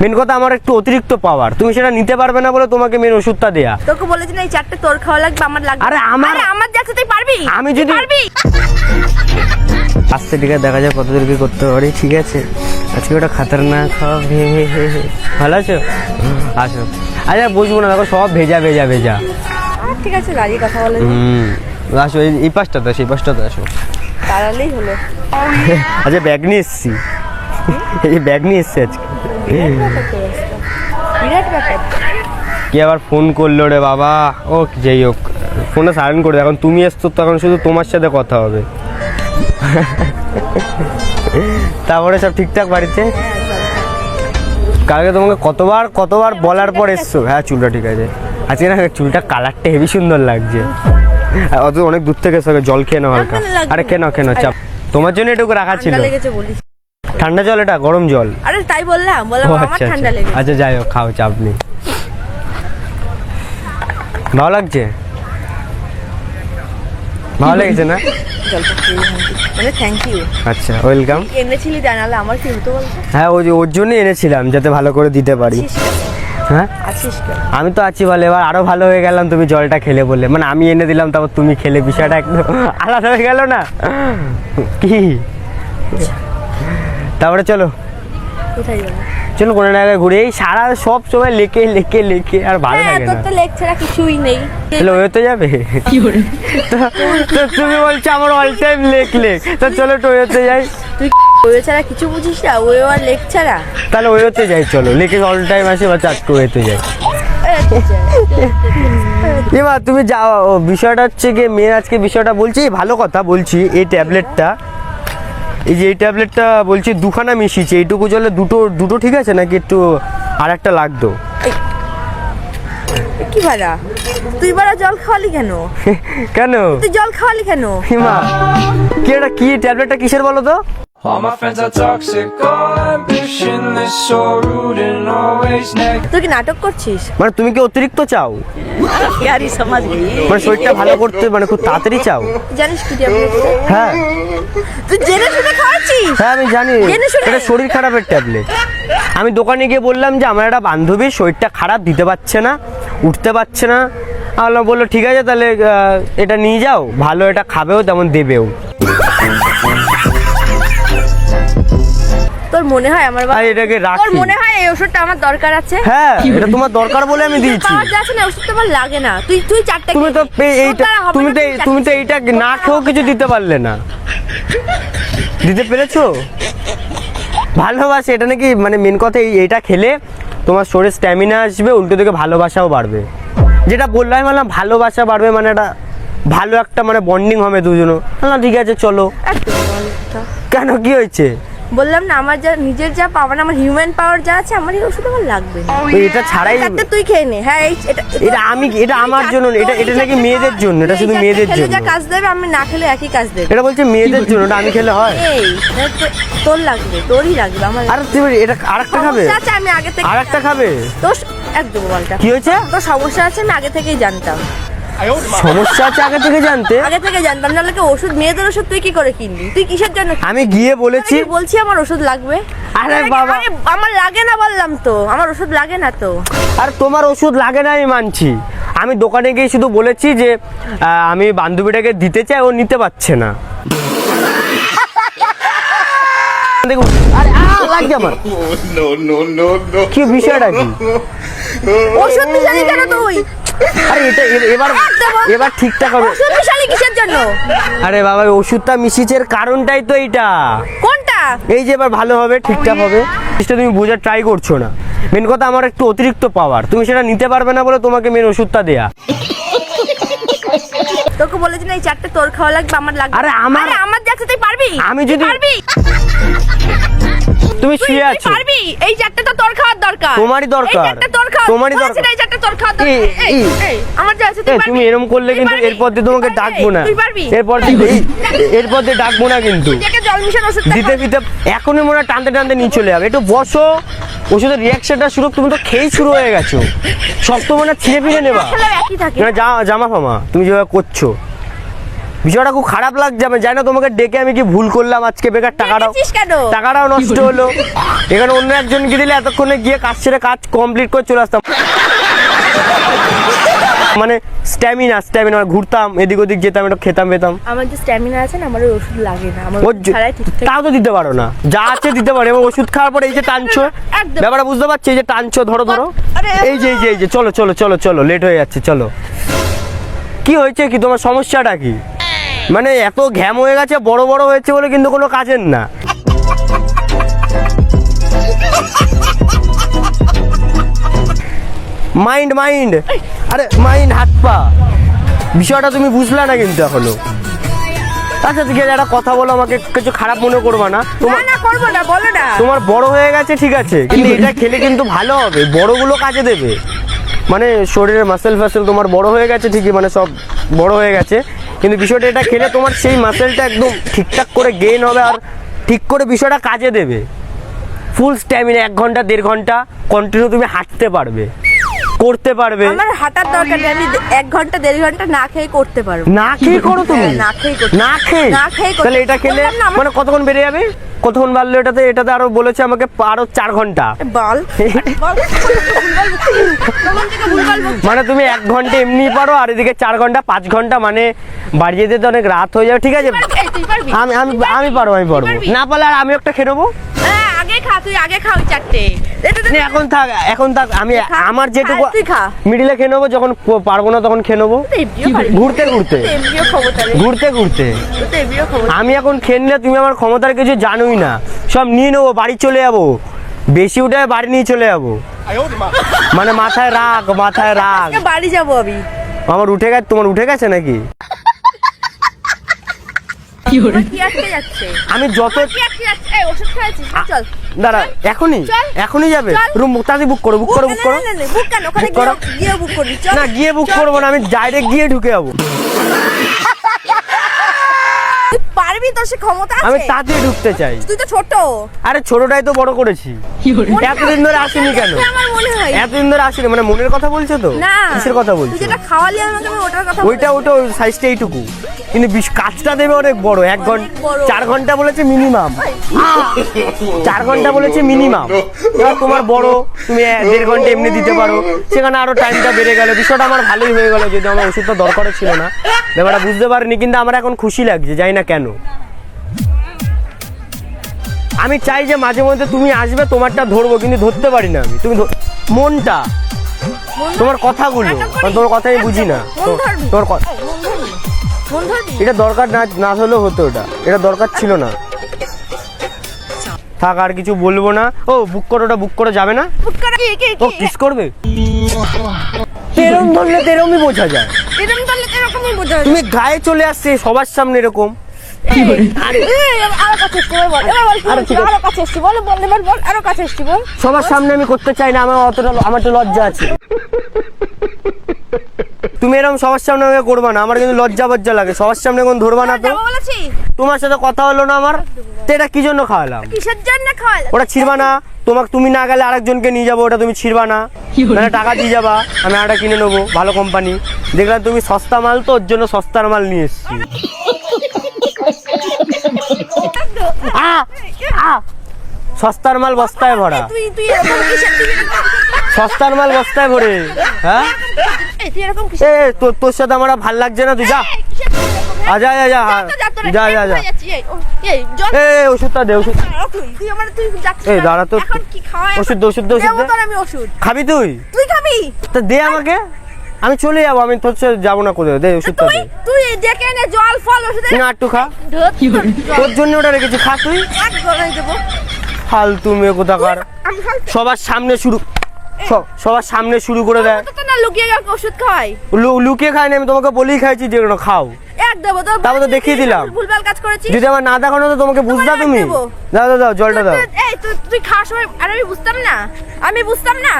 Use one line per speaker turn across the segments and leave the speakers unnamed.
Main কথা আমার একটু অতিরিক্ত পাওয়ার তুমি সেটা নিতে পারবে না বলে তোমাকে মেন ওষুধটা দেয়া।
তোকে বলেছি না এই চারটে তোর খাওয়া লাগবে আমার লাগবে।
আরে আমার-
আমার যাচ্ছে তুই পারবি?
আমি যদি-
পারবি?
আস্তে টিকা দেখা যায় কত দূর কি করতে পারি ঠিক আছে? আজকে ওটা খাতারনাক হবে। ভালো আছো? আসো। আচ্ছা বুঝব না দেখো সব ভেজা ভেজা ভেজা।
ঠিক আছে দাঁড়িয়ে কথা বলে
হুম। আসো এই- এই পাশটা তো এই পাশটা তো আসো।
দাঁড়ালেই হলো।
আচ্ছা ব্যাগ নিয়ে এসছি। এই ব্যাগ নিয়ে এসছি আজকে।
বিরাট ব্যাপার
কে আবার ফোন করল রে বাবা? ও যাই হোক। ফোনটা সাইলেন্ট করে এখন তুমি এসছো তখন শুধু তোমার সাথে কথা হবে। তারপরে সব ঠিকঠাক বাড়িতে? কালকে তোমাকে কতবার কতবার বলার পর এসছো? হ্যাঁ চুলটা ঠিক আছে। আজকে না চুলটা কালারটা হেভি সুন্দর লাগছে। অত অনেক দূর থেকে এসো জল খেয়ে নাও হালকা। আরে কেন কেন চাপ। তোমার জন্য এটুকু রাখা ছিল।
ঠান্ডা
জল এটা? গরম জল?
আরে তাই বললাম বললাম আমার
আচ্ছা
ঠান্ডা
আচ্ছা।
লেগেছে।
আচ্ছা যাই হোক খাও চাপ নেই ভালো লাগছে? ভালো লেগেছে না?
শান্তি। মানে থ্যাংক ইউ
আচ্ছা ওয়েলকাম
এনেছিলি জানালে আমার কি হতো বলতো?
হ্যাঁ ওই ওর জন্যই এনেছিলাম যাতে ভালো করে দিতে পারি। হ্যাঁ?
আছিস
আমি তো আছি বলে এবার আরও ভালো হয়ে গেলাম তুমি জলটা খেলে বলে। মানে আমি এনে দিলাম তারপর তুমি খেলে বিষয়টা একদম আলাদা হয়ে গেল না? কি? তারপরে চলো। চলো কোনো জায়গায় ঘুরে এই সারা সব সময় লেকে লেকে লেকে আর ভালো
হ্যাঁ
লাগে না।
তো লেগ ছাড়া কিছুই নেই।
তাহলে ওয়েতে যাবে। তো- তো তুমি বলছো আমার অল টাইম লেক লেক তো চলো টোয়েতে যাই।
তুই ওয়ে ছাড়া কিছু বুঝিস না? ওয়ে আর লেগ ছাড়া?
তাহলে ওয়েতে যাই চলো। লেকে অল টাইম আসে বা চাট ওয়েতে যাই। এবার তুমি যাও ও, বিষয়টা হচ্ছে গিয়ে মেয়ে আজকে বিষয়টা বলছি এই ভালো কথা বলছি এই ট্যাবলেটটা এই যে এই ট্যাবলেটটা বলছি দুখানা মিশিয়েছি এইটুকু জলে দুটো দুটো ঠিক আছে নাকি একটু আর একটা লাগতো
কি ভাড়া তুই বাড়া জল খাওয়ালি কেন?
কেন?
তুই জল খাওয়ালি কেন?
হিমা কি এটা কি ট্যাবলেটটা কিসের বলো তো?
All my friends are toxic, all ambitionless, so rude and always negative.
তুই কি নাটক করছিস?
মানে তুমি কি অতিরিক্ত চাও?
ইয়ারি সমাজ
মানে শরীরটা ভালো করতে মানে খুব তাড়াতাড়ি চাও?
জানিস কি ট্যাবলেট
হ্যাঁ।
তুই জেনে শুনে খাওয়াচ্ছিস?
হ্যাঁ আমি জানি।
জেনে শুনে?
এটা শরীর খারাপের ট্যাবলেট আমি দোকানে গিয়ে বললাম যে আমার একটা বান্ধবীর শরীরটা খারাপ দিতে পারছে না উঠতে পারছে না। আল্লাহ বলল ঠিক আছে তাহলে এটা নিয়ে যাও ভালো এটা খাবেও তেমন দেবেও।
তোর মনে হয় আমার বা-
আর এটাকে
তোর মনে হয় এই ওষুধটা আমার দরকার আছে?
হ্যাঁ এটা তোমার দরকার বলে আমি দিয়েছি।
পাওয়া যাচ্ছে না ওষুধটা আমার লাগে না। তুই তুই চারটে
তুমি তো এইটা তুমি তো তুমি তো এইটা
না
খেয়েও কিছু দিতে পারলে না। দিতে পেরেছ? ভালোবাসে এটা নাকি মানে মেন কথা এই এইটা খেলে তোমার শরীরে স্ট্যামিনা আসবে উল্টো দিকে ভালোবাসাও বাড়বে। যেটা বললাম বললাম ভালোবাসা বাড়বে মানে একটা ভালো একটা মানে বন্ডিং হবে দুজনও। না ঠিক আছে চলো। কেন কি হয়েছে?
বললাম না আমার যা নিজের যা পাওয়ার আমার হিউম্যান পাওয়ার যা আছে আমার এই ওষুধ আমার লাগবে না।
এটা ছাড়াই
তুই খেয়ে নে। হ্যাঁ এই এটা
এটা আমি এটা আমার জন্য এটা এটা নাকি মেয়েদের জন্য এটা শুধু মেয়েদের জন্য
যা কাজ দেবে আমি না খেলে একই কাজ দেবে।
এটা বলছে মেয়েদের জন্য এটা আমি খেলে হয়?
এই তোর লাগবে তোরই লাগবে আমার
আর তুমি এটা আরেকটা খাবে?
আছে আমি আগে থেকে
আর একটা খাবে?
তোর একদম বলটা।
কি হয়েছে?
তোর সমস্যা আছে আমি আগে থেকেই জানতাম।
সমস্যা আছে আগে থেকে জানতে
আগে থেকে জানতাম নাহলে কি ওষুধ মেয়েদের ওষুধ তুই কি করে কিনবি তুই কিসের জন্য
আমি গিয়ে বলেছি
বলছি আমার ওষুধ লাগবে
আরে বাবা।
আমার লাগে না বললাম তো আমার ওষুধ লাগে না তো
আর তোমার ওষুধ লাগে না আমি মানছি আমি দোকানে গিয়ে শুধু বলেছি যে আমি বান্ধবীটাকে দিতে চাই ও নিতে পারছে না. কি বিষয়টা কি
ওষুধ মিশালি কেন তুই
আরে এটা এবার এবার ঠিকঠাক হবে।
মিশালি কিসের জন্য?
আরে বাবা ওষুধটা মিশিয়েছে কারণটাই তো এইটা।
কোনটা?
এই যে এবার ভালো হবে ঠিকঠাক হবে। জিনিসটা তুমি বোঝার ট্রাই করছ না। মেন কথা আমার একটু অতিরিক্ত পাওয়ার তুমি সেটা নিতে পারবে না বলে তোমাকে মেন ওষুধটা দেয়া।
তোকে বলেছি না এই চারটে তোর খাওয়া লাগবে আমার লাগবে।
আরে আমার-
আমার যাচ্ছে তুই পারবি?
আমি যদি-
পারবি?
তুমি শুয়ে আছো।
পারবি? এই চারটে তো তোর খাওয়ার দরকার।
তোমারই দরকার।
এই চারটে তোর খাওয়া
তোমারই দরকার।
তোর খাওয়ার
এই,
এই, আমার যা আছে
তুমি এরকম করলে কিন্তু এরপর দিয়ে তোমাকে ডাকবো না। এরপর দিয়ে এরপর দিয়ে ডাকবো না কিন্তু। দিতে দিতে এখনই মনে হয় টানতে টানতে নিয়ে চলে যাবে। একটু বসো। ওষুধের রিয়াকশনটা শুরু তুমি তো খেয়েই শুরু হয়ে গেছো। সব তো মানে ছিঁড়ে ফিরে নেবা।
খেলে একই থাকে।
না, জা- জামা ফামা তুমি যেভাবে করছ। বিষয়টা খুব খারাপ লাগছে আমি জানি না তোমাকে ডেকে আমি কি ভুল করলাম আজকে বেকার টাকাটাও টাকাটাও নষ্ট হলো। এখানে অন্য একজনকে দিলে এতক্ষণে গিয়ে কাজ ছেড়ে কাজ কমপ্লিট করে চলে আসতাম। মানে স্ট্যামিনা স্ট্যামিনা ঘুরতাম এদিক ওদিক যেতাম একটু খেতাম পেতাম।
আমার যে স্ট্যামিনা আছে না আমার ওষুধ লাগে না। আমার
তাও তো দিতে পারো না। যা আছে দিতে পারো। এবার ওষুধ খাওয়ার পরে এই যে টানছো। ব্যাপারটা বুঝতে পারছি এই যে টানছো ধরো ধরো। এই যে এই যে এই যে চলো চলো চলো চলো লেট হয়ে যাচ্ছে চলো। কি হয়েছে কি? তোমার সমস্যাটা কি? মানে এত ঘ্যাম হয়ে গেছে বড় বড় হয়েছে বলে কিন্তু কোনো কাজের না। মাইন্ড মাইন্ড আরে মাইন্ড হাত পা। বিষয়টা তুমি বুঝলা না কিন্তু এখনও। আচ্ছা ঠিক আছে একটা কথা বলো আমাকে কিছু খারাপ মনে করবা না। তোমার
না করব না বলো না।
তোমার বড় হয়ে গেছে ঠিক আছে। কিন্তু এটা খেলে কিন্তু ভালো হবে। বড়গুলো কাজে দেবে। মানে শরীরের মাসেল ফাসেল তোমার বড় হয়ে গেছে ঠিকই মানে সব বড় হয়ে গেছে। কিন্তু বিষয়টা এটা খেলে তোমার সেই মাসেলটা একদম ঠিকঠাক করে গেইন হবে আর ঠিক করে বিষয়টা কাজে দেবে। ফুল স্ট্যামিনা এক ঘণ্টা দেড় ঘণ্টা কন্টিনিউ তুমি হাঁটতে পারবে। করতে পারবে।
আমার হাঁটার দরকার নেই আমি এক ঘণ্টা দেড় ঘণ্টা না খেয়ে করতে পারব।
না খেয়ে করো তুমি?
হ্যাঁ, না খেয়ে
না খেয়ে?
না করতে-
তাহলে এটা খেলে মানে কতক্ষণ বেড়ে যাবে? কতক্ষণ বাড়লো এটাতে? এটাতে আরও বলেছে আমাকে আরও চার ঘণ্টা।
বল।
মানে তুমি এক ঘণ্টা এমনি পারো আর এদিকে চার ঘণ্টা পাঁচ ঘণ্টা মানে বাড়ি যেতে তো অনেক রাত হয়ে যাবে। ঠিক আছে? আমি আমি আমি পারব আমি পারব। না পারলে আর আমি একটা খেয়ে নেব?
আগে খা তুই আগে খা ওই চারটে।
এখন থাক এখন থাক আমি আমার যেটুকু। মিডিলে খেয়ে নেব যখন পারব না তখন খেয়ে নেব। ঘুরতে ঘুরতে। ঘুরতে ঘুরতে। আমি এখন খেয়ে নিলে তুমি আমার ক্ষমতার কিছু জানোই না। সব নিয়ে নেব বাড়ি চলে যাব। বেশি উঠে বাড়ি নিয়ে চলে যাব। মানে মাথায় রাখ মাথায় রাগ।
আজকে বাড়ি যাব আমি।
আমার উঠে গেছে তোমার উঠে গেছে নাকি
আমার কি আটকে যাচ্ছে
আমি যত দাঁড়া এখনই এখনই যাবে। রুম তাড়াতাড়ি বুক করো বুক করো বুক করো।
বুক
করো।
গিয়ে- গিয়ে বুক
না গিয়ে বুক করব না আমি ডাইরেক্ট গিয়ে ঢুকে যাব।
পারবি তোর সে ক্ষমতা
আমি
আছে।
তাড়াতাড়ি ঢুকতে চাই।
তুই তো ছোট।
আরে ছোটটাই তো বড় করেছি। এতদিন ধরে আসেনি কেন?
আমার মনে হয়।
এতদিন ধরে আসেনি মানে মনের কথা বলছো তো?
না।
কিসের কথা বলছো?
যেটা খাওয়ালি আমাকে আমি ওটার কথা
ওইটা ওটা ওই সাইজটা এইটুকু। কিন্তু বিশ- কাজটা দেবে অনেক বড়। এক
ঘণ্টা
চার ঘণ্টা বলেছে মিনিমাম চার ঘণ্টা বলেছে মিনিমাম এবার তোমার বড় তুমি দেড় ঘণ্টা এমনি দিতে পারো। সেখানে আরও টাইমটা বেড়ে গেল। বিষয়টা আমার ভালোই হয়ে গেল। যদি আমার ওষুধটা দরকার ছিল না। ব্যাপারটা বুঝতে পারিনি কিন্তু আমার এখন খুশি লাগছে জানি না কেন। আমি চাই যে মাঝে মধ্যে তুমি আসবে তোমারটা ধরবো কিন্তু ধরতে পারি না আমি। তুমি মনটা তোমার কথাগুলো কারণ তোমার কথা আমি বুঝি না।
ধরবি?
তোমার কথা এটা দরকার না না হলেও হতো এটা এটা দরকার ছিল না। থাক আর কিছু বলব না। ও বুক করো ওটা বুক করে যাবে না? ও কিস করবে? তেরম ধরলে তেরমই বোঝা যায়। তুমি গায়ে চলে আসছে সবার সামনে এরকম। সবার সামনে আমি করতে চাই না আমার অতটা আমার তো লজ্জা আছে। তুমি এরকম সবার সামনে আমাকে করবা না আমার কিন্তু লজ্জা বজ্জা লাগে। সবার সামনে কোন ধরবা না তো। তোমার সাথে কথা হলো না আমার তো এটা কি জন্য খাওয়ালাম?
কিসের জন্য খাওয়াল
ওটা ছিড়বা না। তোমাকে তুমি না গেলে আরেকজনকে নিয়ে যাব ওটা তুমি ছিড়বা না। মানে টাকা দিয়ে যাবা আমি আরেকটা কিনে নেব ভালো কোম্পানি দেখলাম তুমি সস্তা মাল তো ওর জন্য সস্তার মাল নিয়ে এসছি! সস্তার মাল বস্তায় ভরা। সস্তার মাল বস্তায় ভরে। হ্যাঁ? এ তোর তোর সাথে আমার ভালো লাগছে না তুই যা। যা যা যা
যা তো, যা তোরা,
যা
এই,
যা যা।
কোথায় যাচ্ছিস? এই, ও, এই, জল।
এ ওষুধটা দে ওষুধ। এই, দাঁড়া তো। ওষুধ ওষুধ। খাবি তুই?
তুই খাবি?
তা দে আমাকে। আমি চলে যাব আমি তোর সাথে যাব না কোথাও দে ওষুধটা
তুই
দে।
তুই ডেকে এনে জল ফল ওষুধ
না একটু খা। তোর জন্য ওটা রেখেছি খা তুই। ফালতু মেয়ে কোথাকার। সবার সামনে শুরু সবার সামনে শুরু করে দেয়।
না লুকিয়ে ওষুধ
লু- লুকিয়ে খাইনি আমি তোমাকে বলেই খাইছি যে খাও।
এক দেবো তো
তারপর তো দেখিয়ে দিলাম। যদি আমার না দেখানো তো তোমাকে বুঝতা তুমি? দাও দাও জলটা দাও।
এই তুই তুই খাওয়ার সময় আর আমি বুঝতাম না। আমি বুঝতাম না।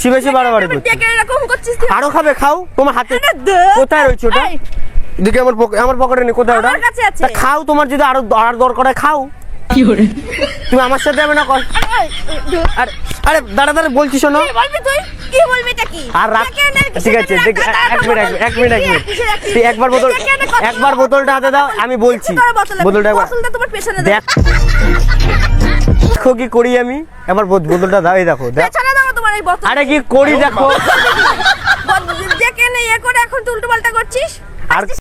চিবেছে বাড়াবাড়ি
করছিস? এরকম করছিস
আরও খাবে খাও। তোমার হাতে কোথায় রয়েছে ওটা? দেখি আমার আমার পকেটে নেই কোথায় ওটা? খাও তোমার যদি আরও আর দরকার হয় খাও। কি করে? তুমি আমার সাথে যাবে না কর। আর আরে দাঁড়া দাঁড়া বলছি শোনো।
বলবি তুই? কি বলবি এটা কি?
আর রাখ ঠিক আছে দেখ এক মিনিট এক মিনিট এক মিনিট। তুই একবার বোতল একবার বোতলটা হাতে দাও আমি বলছি। বোতলটা
বোতলটা তোমার পেছনে
দেখ। দেখো কি করি আমি। একবার বোতলটা দাও এই দেখো দেখ।
এই
আরে কি করি দেখো?
দেখে নে এ করে এখন তুলটো পাল্টা করছিস?
আর